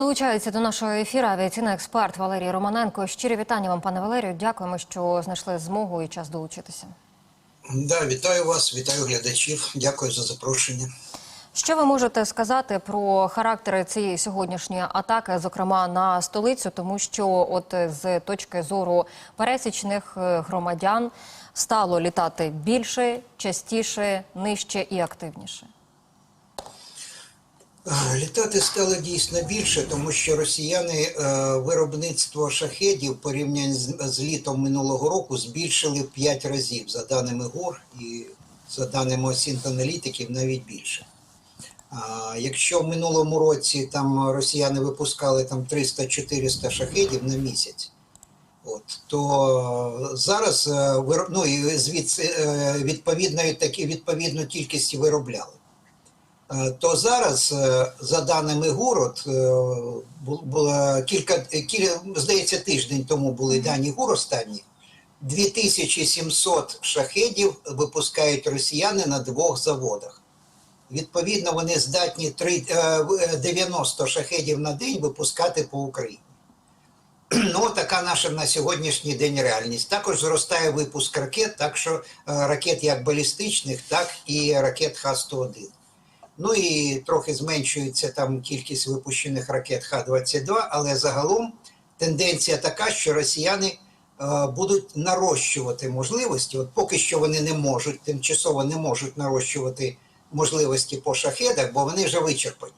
Долучається до нашого ефіру авіаційний експерт Валерій Романенко. Щирі вітання вам, пане Валерію. Дякуємо, що знайшли змогу і час долучитися. Да, вітаю вас, вітаю глядачів. Дякую за запрошення. Що ви можете сказати про характери цієї сьогоднішньої атаки, зокрема на столицю, тому що, от з точки зору пересічних е, громадян, стало літати більше, частіше, нижче і активніше. Літати стало дійсно більше, тому що росіяни е, виробництво шахедів порівняно з, літом минулого року збільшили в 5 разів за даними ГОР і за даними осінт-аналітиків навіть більше. Якщо в минулому році там росіяни випускали там 300-400 шахедів на місяць, от, то зараз е, ну, звідси е, відповідної такі відповідну кількість виробляли. Е, то зараз, е, за даними ГУР, от, е, було кілька, кілька, здається, тиждень тому були дані ГУР останні. 2700 шахедів випускають росіяни на двох заводах. Відповідно, вони здатні три- е, в- е, 90 шахедів на день випускати по Україні. Ну, така наша на сьогоднішній день реальність. Також зростає випуск ракет, так що ракет як балістичних, так і ракет Х-101. Ну і трохи зменшується там кількість випущених ракет Х-22, але загалом тенденція така, що росіяни е, будуть нарощувати можливості. От поки що вони не можуть, тимчасово не можуть нарощувати можливості по шахедах, бо вони вже вичерпані.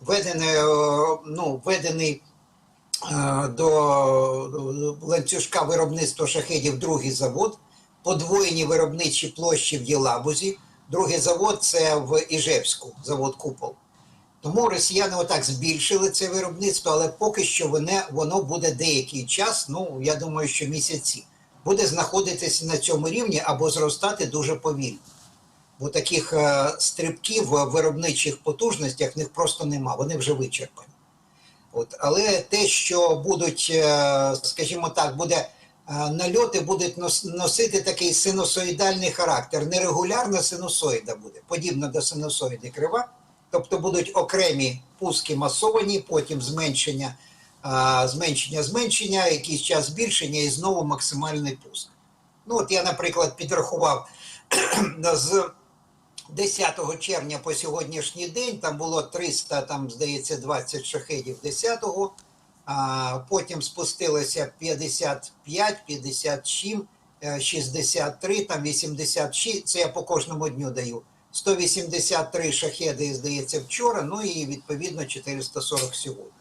Введене, е, ну, введений е, до ланцюжка виробництва шахедів другий завод, подвоєні виробничі площі в Єлабузі. Другий завод це в Іжевську, завод Купол. Тому росіяни отак збільшили це виробництво, але поки що воно, воно буде деякий час, ну я думаю, що місяці, буде знаходитися на цьому рівні або зростати дуже повільно. Бо таких е, стрибків в виробничих потужностях в них просто нема, вони вже вичерпані. От, але те, що будуть, е, скажімо так, буде нальоти будуть носити такий синусоїдальний характер. Нерегулярна синусоїда буде, подібна до синусоїди крива. Тобто будуть окремі пуски масовані, потім зменшення, зменшення, зменшення, якийсь час збільшення і знову максимальний пуск. Ну, от я, наприклад, підрахував з 10 червня по сьогоднішній день там було 300, там, здається, 20 шахедів 10-го, а потім спустилося 55, 57, е, 63, там 86, це я по кожному дню даю. 183 шахеди, здається, вчора, ну і відповідно 440 сьогодні.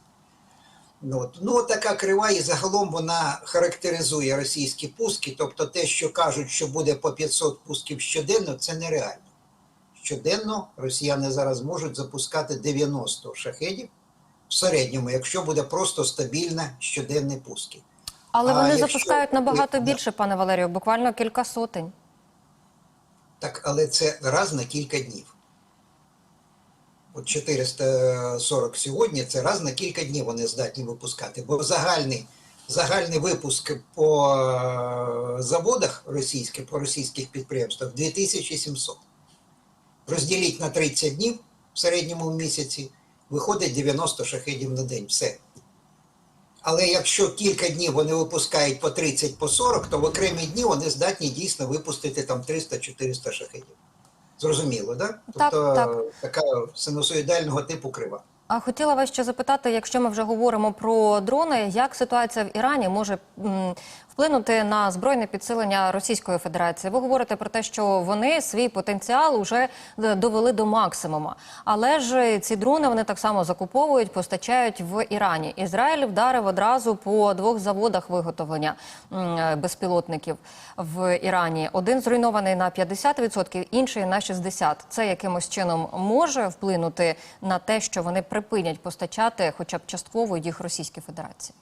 Ну, от. ну така крива, і загалом вона характеризує російські пуски, тобто те, що кажуть, що буде по 500 пусків щоденно, це нереально. Щоденно росіяни зараз можуть запускати 90 шахедів в середньому, якщо буде просто стабільна щоденні пуски. Але А вони якщо- запускають набагато Да. більше, пане Валерію, буквально кілька сотень. Так, але це раз на кілька днів. От 440 сьогодні це раз на кілька днів вони здатні випускати. Бо загальний, загальний випуск по е, заводах російських, по російських підприємствах 2700. Розділіть на 30 днів в середньому в місяці, виходить 90 шахедів на день. Все. Але якщо кілька днів вони випускають по 30 по 40, то в окремі дні вони здатні дійсно випустити там 300-400 шахедів. Зрозуміло, да? Так, тобто так. така синусоїдального типу крива. А хотіла вас ще запитати, якщо ми вже говоримо про дрони, як ситуація в Ірані може вплинути на збройне підсилення Російської Федерації? Ви говорите про те, що вони свій потенціал вже е, довели до максимума. Але ж ці дрони вони так само закуповують, постачають в Ірані. Ізраїль вдарив одразу по двох заводах виготовлення е, безпілотників в Ірані. Один зруйнований на 50%, інший на 60%. Це якимось чином може вплинути на те, що вони припинять постачати, хоча б частково їх Російській Федерації.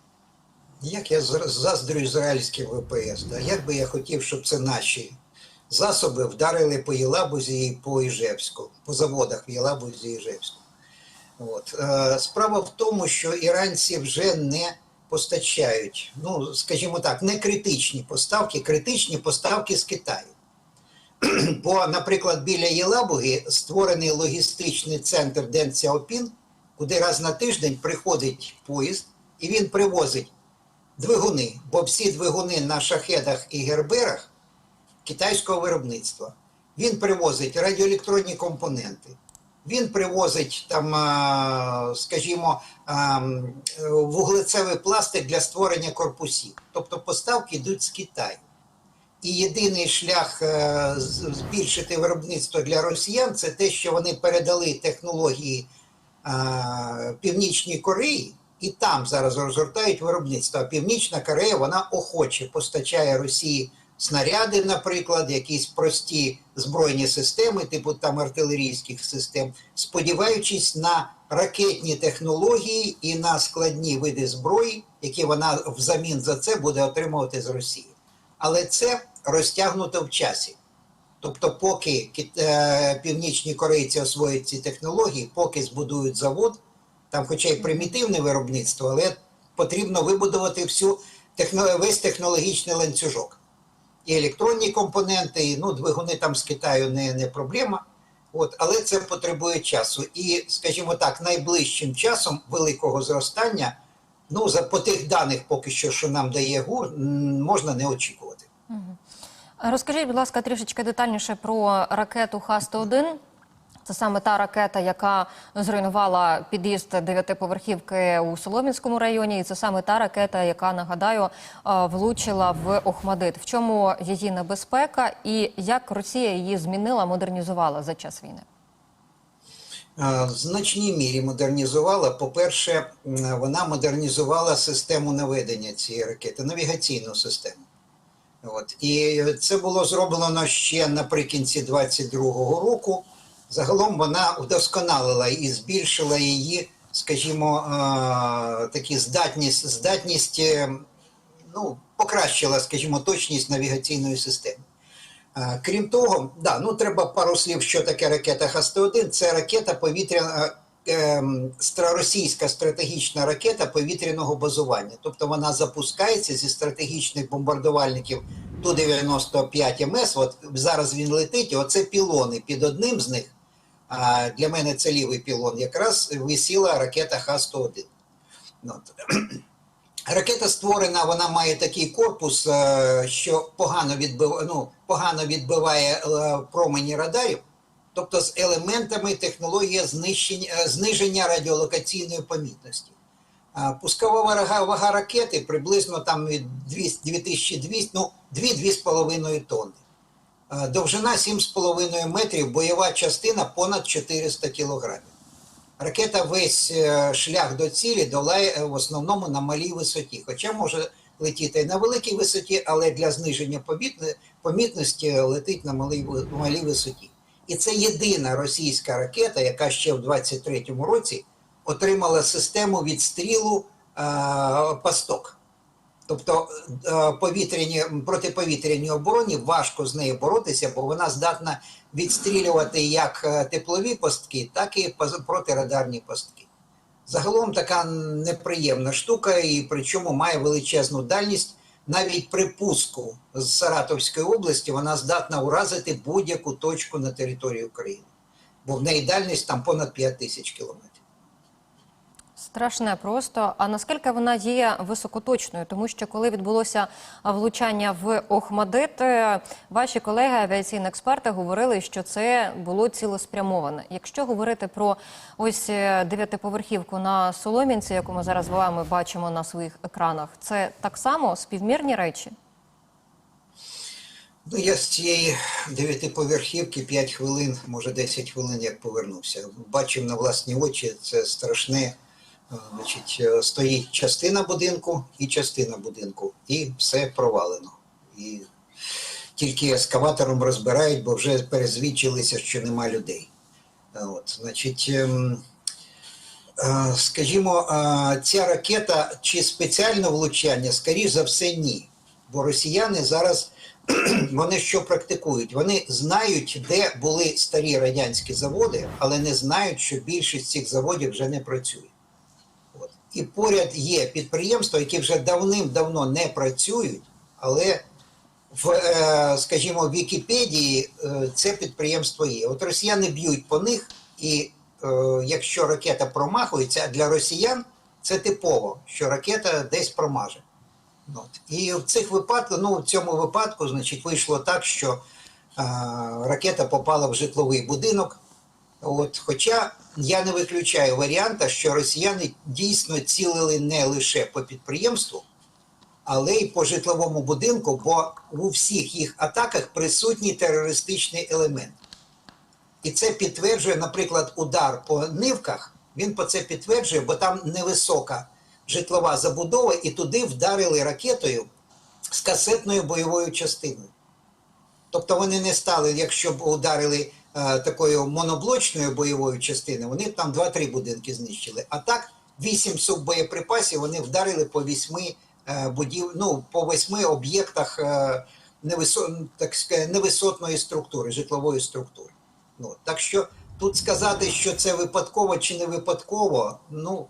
Як я заздрю ізраїльським ВПС, да? як би я хотів, щоб це наші засоби вдарили по Єлабузі і по Іжевську, по заводах в Єлабузі і Іжевську. От. Е, справа в тому, що іранці вже не постачають, ну, скажімо так, не критичні поставки, критичні поставки з Китаю. Бо, наприклад, біля Єлабуги створений логістичний центр Ден Цяопін, куди раз на тиждень приходить поїзд, і він привозить двигуни, бо всі двигуни на шахедах і герберах китайського виробництва. Він привозить радіоелектронні компоненти. Він привозить там, скажімо, вуглецевий пластик для створення корпусів. Тобто поставки йдуть з Китаю. І єдиний шлях е, збільшити виробництво для росіян це те, що вони передали технології Північній Кореї, і там зараз розгортають виробництво. Північна Корея вона охоче постачає Росії снаряди, наприклад, якісь прості збройні системи, типу там артилерійських систем, сподіваючись на ракетні технології і на складні види зброї, які вона взамін за це буде отримувати з Росії. Але це розтягнуто в часі. Тобто, поки е, північні корейці освоять ці технології, поки збудують завод, там, хоча й примітивне виробництво, але потрібно вибудувати всю весь технологічний ланцюжок. І електронні компоненти, і ну, двигуни там з Китаю не, не проблема. От, але це потребує часу. І, скажімо так, найближчим часом великого зростання, ну, за по тих даних, поки що, що нам дає ГУР, можна не очікувати. Розкажіть, будь ласка, трішечки детальніше про ракету Х-101. Це саме та ракета, яка зруйнувала під'їзд дев'ятиповерхівки у Солом'янському районі, і це саме та ракета, яка нагадаю е, влучила в Охмадит. В чому її небезпека, і як Росія її змінила, модернізувала за час війни? Е, В значній мірі модернізувала. По-перше, вона модернізувала систему наведення цієї ракети, навігаційну систему. От. І це було зроблено ще наприкінці 22-го року. Загалом вона вдосконалила і збільшила її, скажімо, е, такі здатність, здатність, е, ну, покращила, скажімо, точність навігаційної системи. Е, Крім того, да, ну треба пару слів, що таке ракета Х-101. Це ракета повітряна російська стратегічна ракета повітряного базування. Тобто вона запускається зі стратегічних бомбардувальників Ту-95 МС. От зараз він летить, оце пілони. Під одним з них, а для мене це лівий пілон, якраз висіла ракета Х-101. Ну. Ракета створена, вона має такий корпус, е, що погано відбиває, ну, погано відбиває е, промені радарів, тобто з елементами технології е, зниження радіолокаційної помітності. Пускова вага ракети приблизно там від 2200, ну 2-2,5 тонни. Е, Довжина 7,5 метрів, бойова частина понад 400 кілограмів. Ракета весь е, шлях до цілі долає е, в основному на малій висоті, хоча може летіти і на великій висоті, але для зниження помітності летить на малій, малій висоті. І це єдина російська ракета, яка ще в 23-му році отримала систему відстрілу е, пасток. Тобто е, повітряні, протиповітряній обороні важко з нею боротися, бо вона здатна відстрілювати як е, теплові пастки, так і протирадарні пастки. Загалом така неприємна штука, і причому має величезну дальність. Навіть при пуску з Саратовської області вона здатна уразити будь-яку точку на території України, бо в неї дальність там понад 5 тисяч кілометрів. Страшне просто. А наскільки вона є високоточною? Тому що коли відбулося влучання в Охмадит, е, ваші колеги, авіаційні експерти, говорили, що це було цілеспрямоване. Якщо говорити про ось е, дев'ятиповерхівку на Солом'янці, яку ми зараз вами бачимо на своїх екранах, це так само співмірні речі? Ну, я з цієї дев'ятиповерхівки 5 хвилин, може 10 хвилин, як повернувся. Бачив на власні очі, це страшне. Значить, е, стоїть частина будинку і частина будинку, і все провалено. І тільки ескаватором розбирають, бо вже перезвідчилися, що нема людей. Е, От, значить, ем, е, скажімо, ця ракета чи спеціальне влучання, скоріш за все, ні. Бо росіяни зараз вони що практикують? Вони знають, де були старі радянські заводи, але не знають, що більшість цих заводів вже не працює. І поряд є підприємства, які вже давним-давно не працюють, але в, е, скажімо, в Вікіпедії е, це підприємство є. От росіяни б'ють по них, і е, якщо ракета промахується, для росіян це типово, що ракета десь промаже. От. І в цих випадках, ну в цьому випадку, значить, вийшло так, що ракета попала в житловий будинок. От, хоча я не виключаю варіанта, що росіяни дійсно цілили не лише по підприємству, але й по житловому будинку, бо у всіх їх атаках присутній терористичний елемент. І це підтверджує, наприклад, удар по нивках. Він по це підтверджує, бо там невисока житлова забудова, і туди вдарили ракетою з касетною бойовою частиною. Тобто вони не стали, якщо б ударили такою моноблочною бойовою частиною, вони там 2-3 будинки знищили. А так, 8 суббоєприпасів вони вдарили по 8 е, будів, ну, по 8 об'єктах е, невисотної структури, житлової структури. Ну, так що тут сказати, що це випадково чи не випадково, ну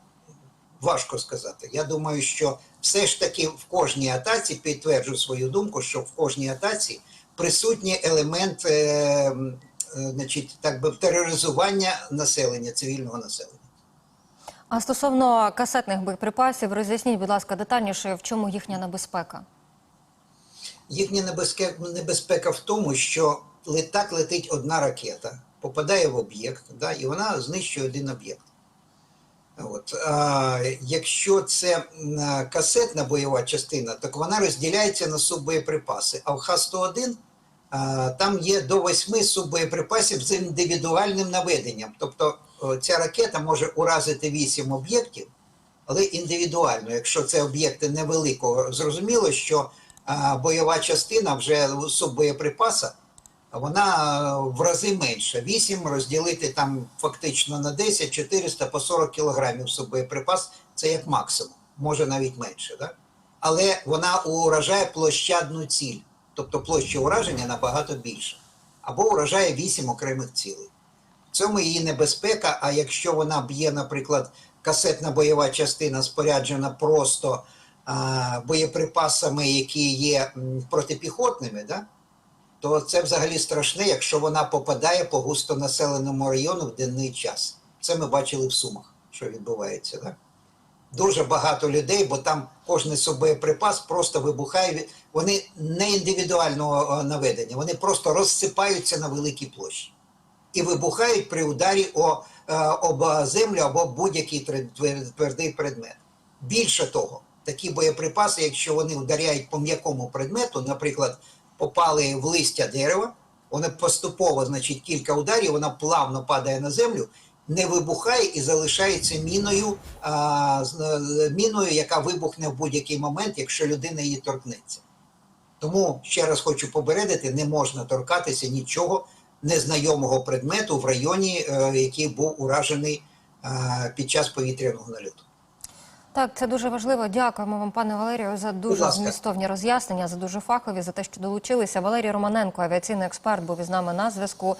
важко сказати. Я думаю, що все ж таки в кожній атаці підтверджу свою думку, що в кожній атаці присутній елемент, е, е, значить, так би тероризування населення, цивільного населення. А стосовно касетних боєприпасів, роз'ясніть, будь ласка, детальніше, в чому їхня небезпека? Їхня небезпека, в тому, що летак летить одна ракета, попадає в об'єкт, да, і вона знищує один об'єкт. От. А, якщо це касетна бойова частина, так вона розділяється на суббоєприпаси. А в Х-101 а, там є до восьми суббоєприпасів з індивідуальним наведенням. Тобто ця ракета може уразити вісім об'єктів, але індивідуально. Якщо це об'єкти невеликого, зрозуміло, що бойова частина вже суббоєприпаса, вона в рази менша. 8 розділити там фактично на 10, 400 по 40 кілограмів суббоєприпас це як максимум, може навіть менше. Да? Але вона уражає площадну ціль, тобто площа ураження набагато більша. Або уражає 8 окремих цілей. В цьому її небезпека. А якщо вона б'є, наприклад, касетна бойова частина споряджена просто а, боєприпасами, які є протипіхотними, да? то це взагалі страшне, якщо вона попадає по густонаселеному району в денний час. Це ми бачили в Сумах, що відбувається. Да? Дуже багато людей, бо там кожен субоєприпас просто вибухає. Вони не індивідуального е, наведення, вони просто розсипаються на великій площі і вибухають при ударі о, е, об землю або будь-який твер- твер- твердий предмет. Більше того, такі боєприпаси, якщо вони ударяють по м'якому предмету, наприклад, попали в листя дерева, вони поступово, значить, кілька ударів, вона плавно падає на землю, не вибухає і залишається міною, а, е, міною, яка вибухне в будь-який момент, якщо людина її торкнеться. Тому ще раз хочу попередити: не можна торкатися нічого незнайомого предмету в районі, е, який був уражений е, під час повітряного нальоту. Так, це дуже важливо. Дякуємо вам, пане Валерію, за дуже змістовні роз'яснення, за дуже фахові, за те, що долучилися. Валерій Романенко, авіаційний експерт, був із нами на зв'язку.